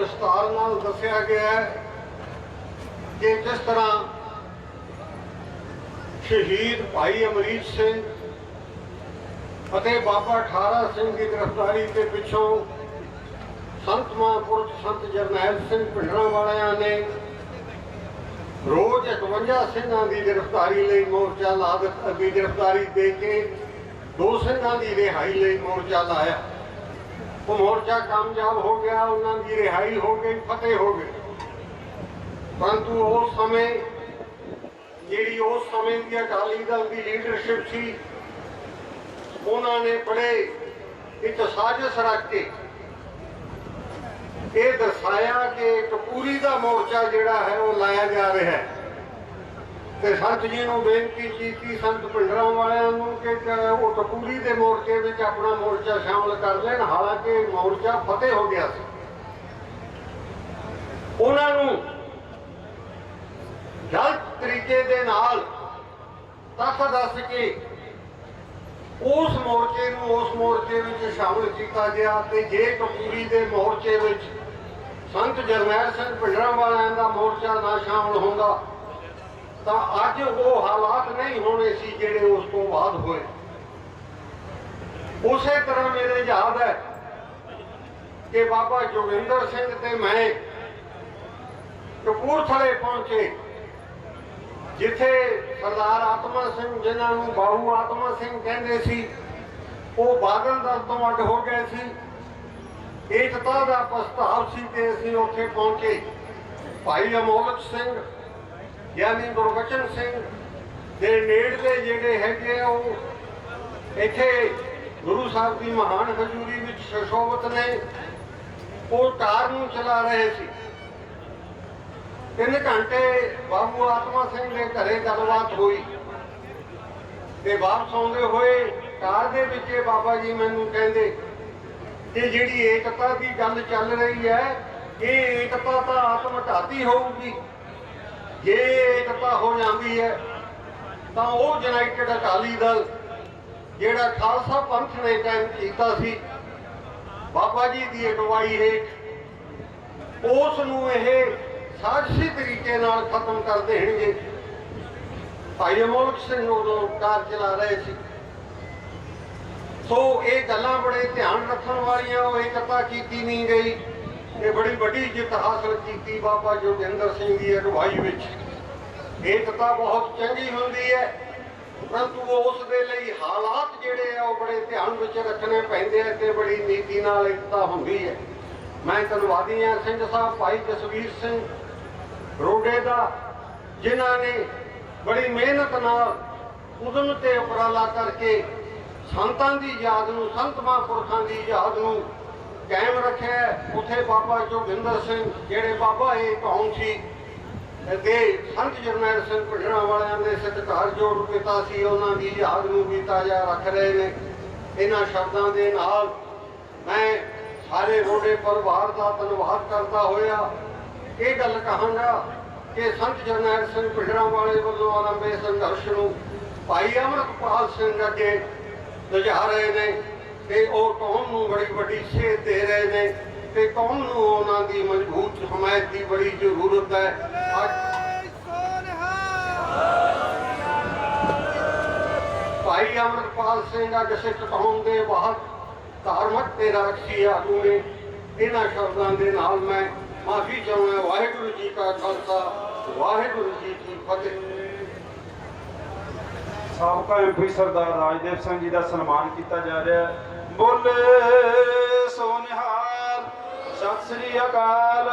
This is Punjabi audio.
ਵਿਸਤਾਰ ਨਾਲ ਦੱਸਿਆ ਗਿਆ ਹੈ ਕਿ ਕਿਸ ਤਰ੍ਹਾਂ ਸ਼ਹੀਦ ਭਾਈ ਅਮਰੀਤ ਸਿੰਘ ਅਤੇ ਬਾਬਾ ਠਾਰਾ ਸਿੰਘ ਦੀ ਗ੍ਰਿਫਤਾਰੀ ਦੇ ਪਿੱਛੋਂ ਸੰਤ ਮਹਾਂਪੁਰਖ ਸੰਤ ਜਰਨੈਲ ਸਿੰਘ ਭਿੰਡਰਾਂ ਵਾਲਿਆਂ ਨੇ ਰੋਜ਼ 51 ਸਿੰਘਾਂ ਦੀ ਗ੍ਰਿਫਤਾਰੀ ਲਈ ਮੋਰਚਾ ਲਾ ਦਿੱਤਾ ਗ੍ਰਿਫਤਾਰੀ ਦੇ ਕੇ ਦੋ ਸਿੰਘਾਂ ਦੀ ਰਿਹਾਈ ਲਈ ਮੋਰਚਾ ਲਾਇਆ। ਉਹ ਮੋਰਚਾ ਕਾਮਯਾਬ ਹੋ ਗਿਆ, ਉਹਨਾਂ ਦੀ ਰਿਹਾਈ ਹੋ ਗਈ, ਫਤਿਹ ਹੋ ਗਈ। ਪਰੰਤੂ ਉਸ ਸਮੇਂ ਜਿਹੜੀ ਉਸ ਸਮੇਂ ਦੀ ਅਕਾਲੀ ਦਲ ਦੀ ਲੀਡਰਸ਼ਿਪ ਸੀ, ਉਹਨਾਂ ਨੇ ਬੜੇ ਇੱਕ ਸਾਜ਼ਿਸ਼ ਰੱਖ ਕੇ ਇਹ ਦਰਸਾਇਆ ਕਿ ਕਪੂਰੀ ਦਾ ਮੋਰਚਾ ਜਿਹੜਾ ਹੈ ਉਹ ਲਾਇਆ ਜਾ ਰਿਹਾ ਹੈ। ਤੇ ਸੰਤ ਜੀ ਨੂੰ ਬੇਨਤੀ ਕੀਤੀ, ਸੰਤ ਭਿੰਡਰਾਂ ਵਾਲਿਆਂ ਨੂੰ ਕਿ ਉਹ ਕਪੂਰੀ ਦੇ ਮੋਰਚੇ ਵਿੱਚ ਆਪਣਾ ਮੋਰਚਾ ਸ਼ਾਮਲ ਕਰ ਲੈਣ। ਹਾਲਾਂਕਿ ਮੋਰਚਾ ਫਤਿਹ ਹੋ ਗਿਆ ਸੀ। ਉਹਨਾਂ ਨੂੰ ਗਲਤ ਤਰੀਕੇ ਦੇ ਨਾਲ ਤੱਥ ਦੱਸ ਕੇ ਉਸ ਮੋਰਚੇ ਨੂੰ ਉਸ ਮੋਰਚੇ ਵਿੱਚ ਸ਼ਾਮਲ ਕੀਤਾ ਗਿਆ ਤੇ ਜੇ ਕਪੂਰੀ ਦੇ ਮੋਰਚੇ ਵਿੱਚ ਸੰਤ ਜਰਨੈਲ ਸਿੰਘ ਭਿੰਡਰਾਂ ਵਾਲਿਆਂ ਦਾ ਮੋਰਚਾ ਨਾ ਸ਼ਾਮਲ ਹੁੰਦਾ ਤਾਂ ਅੱਜ ਉਹ ਹਾਲਾਤ ਨਹੀਂ ਹੋਣੇ ਸੀ ਜਿਹੜੇ ਉਸ ਤੋਂ ਬਾਅਦ ਹੋਏ। ਉਸੇ ਤਰ੍ਹਾਂ ਮੇਰੇ ਯਾਦ ਹੈ ਕਿ ਬਾਬਾ ਜੋਗਿੰਦਰ ਸਿੰਘ ਤੇ ਮੈਂ ਕਪੂਰਥਲੇ ਪਹੁੰਚੇ, ਜਿੱਥੇ ਸਰਦਾਰ ਆਤਮਾ ਸਿੰਘ, ਜਿਨ੍ਹਾਂ ਨੂੰ ਬਾਹੂ ਆਤਮਾ ਸਿੰਘ ਕਹਿੰਦੇ ਸੀ, ਉਹ ਬਾਦਲ ਦਲ ਤੋਂ ਅੱਡ ਹੋ ਗਏ ਸੀ। ਏਕਤਾ ਦਾ ਪ੍ਰਸਤਾਵ ਸੀ ਕਿ ਅਸੀਂ ਉੱਥੇ ਪਹੁੰਚੇ। ਭਾਈ ਅਮੋਲਕ ਸਿੰਘ ਯਾਨੀ ਗੁਰਬਚਨ ਸਿੰਘ ਦੇ ਨੇੜਲੇ ਜਿਹੜੇ ਹੈਗੇ ਆ, ਉਹ ਇੱਥੇ ਗੁਰੂ ਸਾਹਿਬ ਦੀ ਮਹਾਨ ਹਜ਼ੂਰੀ ਵਿੱਚ ਸ਼ਸ਼ੋਭਤ ਨੇ। ਉਹ ਕਾਰ ਨੂੰ ਚਲਾ ਰਹੇ ਸੀ। ਤਿੰਨ ਘੰਟੇ ਬਾਬੂ ਆਤਮਾ ਸਿੰਘ ਦੇ ਘਰੇ ਗੱਲਬਾਤ ਹੋਈ। ਤੇ ਵਾਪਸ ਆਉਂਦੇ ਹੋਏ ਕਾਰ ਦੇ ਵਿੱਚ ਬਾਬਾ ਜੀ ਮੈਨੂੰ ਕਹਿੰਦੇ ਕਿ ਜਿਹੜੀ ਏਕਤਾ ਦੀ ਗੱਲ ਚੱਲ ਰਹੀ ਹੈ, ਇਹ ਏਕਤਾ ਤਾਂ ਆਤਮ ਘਾਤੀ ਹੋਊਗੀ। ਜੇ ਏਕਤਾ ਹੋ ਜਾਂਦੀ ਹੈ, ਤਾਂ ਉਹ ਯੂਨਾਈਟਿਡ ਅਕਾਲੀ ਦਲ ਜਿਹੜਾ ਖਾਲਸਾ ਪੰਥ ਨੇ ਕਾਇਮ ਕੀਤਾ ਸੀ, ਬਾਬਾ ਜੀ ਦੀ ਅਗਵਾਈ ਹੇਠ, ਉਸ ਨੂੰ ਇਹ ਸਾਜ਼ਿਸ਼ੀ ਤਰੀਕੇ ਨਾਲ ਖਤਮ ਕਰ ਦੇਣਗੇ। ਭਾਈ ਅਮੋਲਕ ਸਿੰਘ ਉਦੋਂ ਕਾਰ ਚਲਾ ਰਹੇ ਸੀ। ਸੋ ਇਹ ਗੱਲਾਂ ਬੜੇ ਧਿਆਨ ਰੱਖਣ ਵਾਲੀਆਂ, ਉਹ ਇਕੱਠਾ ਕੀਤੀ ਨਹੀਂ ਗਈ। ਇਹ ਬੜੀ ਵੱਡੀ ਜਿੱਤ ਹਾਸਲ ਕੀਤੀ ਬਾਬਾ ਜੋਗਿੰਦਰ ਸਿੰਘ ਦੀ ਅਗਵਾਈ ਵਿੱਚ। ਏਕਤਾ ਬਹੁਤ ਚੰਗੀ ਹੁੰਦੀ ਹੈ, ਪਰੰਤੂ ਉਸ ਦੇ ਲਈ ਹਾਲਾਤ ਜਿਹੜੇ ਆ ਉਹ ਬੜੇ ਧਿਆਨ ਵਿੱਚ ਰੱਖਣੇ ਪੈਂਦੇ ਆ ਤੇ ਬੜੀ ਨੀਤੀ ਨਾਲ ਏਕਤਾ ਹੁੰਦੀ ਹੈ। ਮੈਂ ਧੰਨਵਾਦੀ ਹਾਂ ਸਿੰਘ ਸਾਹਿਬ, ਭਾਈ ਜਸਵੀਰ ਸਿੰਘ ਰੋਡੇ ਦਾ, ਜਿਨ੍ਹਾਂ ਨੇ ਬੜੀ ਮਿਹਨਤ ਨਾਲ ਉਦਮ ਤੇ ਉਪਰਾਲਾ ਕਰਕੇ ਸੰਤਾਂ ਦੀ ਯਾਦ ਨੂੰ, ਸੰਤ ਮਹਾਂਪੁਰਖਾਂ ਦੀ ਯਾਦ ਨੂੰ ਕਾਇਮ ਰੱਖਿਆ ਹੈ। ਉੱਥੇ ਬਾਬਾ ਜੋਗਿੰਦਰ ਸਿੰਘ, ਜਿਹੜੇ ਬਾਬਾ ਇਹ ਕੌਮ ਸੀ, ਤੇ ਸੰਤ ਜਰਨੈਲ ਸਿੰਘ ਭਿੰਡਰਾਂ ਵਾਲਿਆਂ ਦੇ ਜੋੜ ਪਿਤਾ ਸੀ, ਉਹਨਾਂ ਦੀ ਯਾਦ ਨੂੰ ਵੀ ਤਾਜ਼ਾ ਰੱਖ ਰਹੇ ਨੇ। ਇਹਨਾਂ ਸ਼ਬਦਾਂ ਦੇ ਨਾਲ ਮੈਂ ਸਾਰੇ ਰੋਡੇ ਪਰਿਵਾਰ ਦਾ ਧੰਨਵਾਦ ਕਰਦਾ ਹੋਇਆ। ਇਹ ਗੱਲ ਕਹਾਂਗਾ ਕਿ ਸੰਤ ਜਰਨੈਲ ਸਿੰਘ ਭਿੰਡਰਾਂ ਵਾਲੇ ਵੱਲੋਂ ਆਰੰਭੇ ਸੰਘਰਸ਼ ਨੂੰ ਭਾਈ ਅਮਰਪਾਲ ਸਿੰਘ ਅੱਗੇ ਲਿਜਾ ਰਹੇ ਨੇ। ਤੇ ਉਹ ਕੌਮ ਨੂੰ ਬੜੀ ਵੱਡੀ ਸੇਧ ਦੇ ਰਹੇ ਨੇ ਤੇ ਕੌਮ ਨੂੰ ਉਹਨਾਂ ਦੀ ਮਜ਼ਬੂਤ ਹਮਾਇਤ ਦੀ ਬੜੀ ਜ਼ਰੂਰਤ ਹੈ। ਭਾਈ ਅਮਰਪਾਲ ਸਿੰਘ ਅੱਜ ਸਿੱਖ ਕੌਮ ਦੇ ਬਹੁਤ ਧਾਰਮਿਕ ਤੇ ਰਾਜਸੀ ਆਗੂ ਨੇ ਇਹਨਾਂ ਸ਼ਬਦਾਂ ਦੇ ਨਾਲ ਮੈਂ ਮਾਫੀ ਚਾਹੁੰਦਾ ਵਾਹਿਗੁਰੂ ਜੀ ਕਾ ਖਾਲਸਾ, ਵਾਹਿਗੁਰੂ ਜੀ ਕੀ ਫਤਿਹ। ਸਾਬਕਾ ਐਮਪੀ ਸਰਦਾਰ ਰਾਜਦੇਵ ਸਿੰਘ ਜੀ ਦਾ ਸਨਮਾਨ ਕੀਤਾ ਜਾ ਰਿਹਾ ਹੈ। ਬੋਲੇ ਸੋਨਿਹਾਲ ਸਤਿ ਸ੍ਰੀ ਅਕਾਲ।